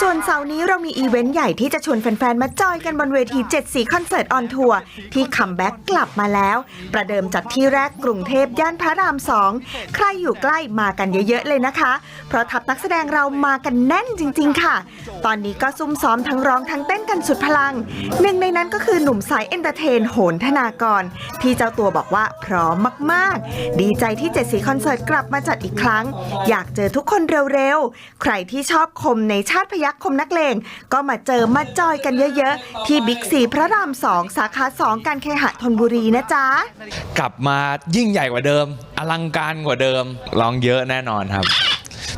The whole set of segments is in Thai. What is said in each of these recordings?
ส่วนเสาร์นี้เรามีอีเวนต์ใหญ่ที่จะชวนแฟนๆ มาจอยกันบนเวที7สีคอนเสิร์ตออนทัวร์ที่คัมแบ็กกลับมาแล้ว ประเดิมจากที่แรกกรุงเทพย่านพระรามสองใครอยู่ใกล้มากันเยอะๆเลยนะคะ เพราะทัพนักแสดงเรามากันแน่นจริง ๆ ค่ะ ตอนนี้ก็ซุ่มซ้อมทั้งร้องทั้งเต้นกันสุดพลัง หนึ่งในนั้นก็คือหนุ่มสายเอนเตอร์เทนโหนธนากร ที่เจ้าตัวบอกว่าพร้อมมาก ๆ ดีใจที่7สีคอนเสิร์ตกลับมาจัดอีกครั้ง อยากเจอทุกคนเร็ว ๆ ใครที่ชอบคมในชาติพยัคคมนักเลงก็มาเจอมาจอยกันเยอะ ๆ ที่บิ๊กซีพระรามสองสาขาสองการเคหะธนบุรีนะจ๊ะ กลับมายิ่งใหญ่กว่าเดิม อลังการกว่าเดิมร้องเยอะแน่นอนครับ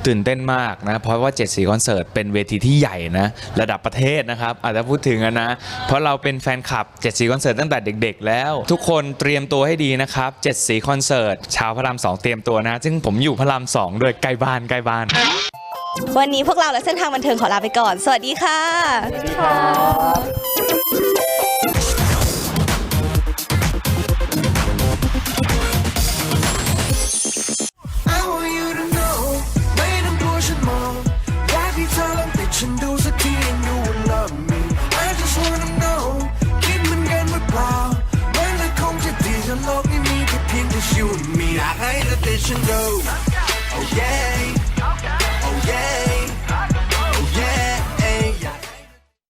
ตื่นเต้นมากนะเพราะว่า7สีคอนเสิร์ตเป็นเวทีที่ใหญ่นะระดับประเทศนะครับอาจจะพูดถึงอะนะเพราะเราเป็นแฟนคลับ7สีคอนเสิร์ตตั้งแต่เด็ก ๆ แล้ว ทุกคนเตรียมตัวให้ดีนะครับ7สีคอนเสิร์ตชาวพระราม2เตรียมตัวนะ ซึ่งผมอยู่พระราม2ด้วยใกล้บ้านใกล้บ้าน วันนี้พวกเราและเส้นทางบันเทิงขอลาไปก่อน สวัสดีค่ะ I you and me อยากให้เธอติดฉันดู oh yeah oh yeah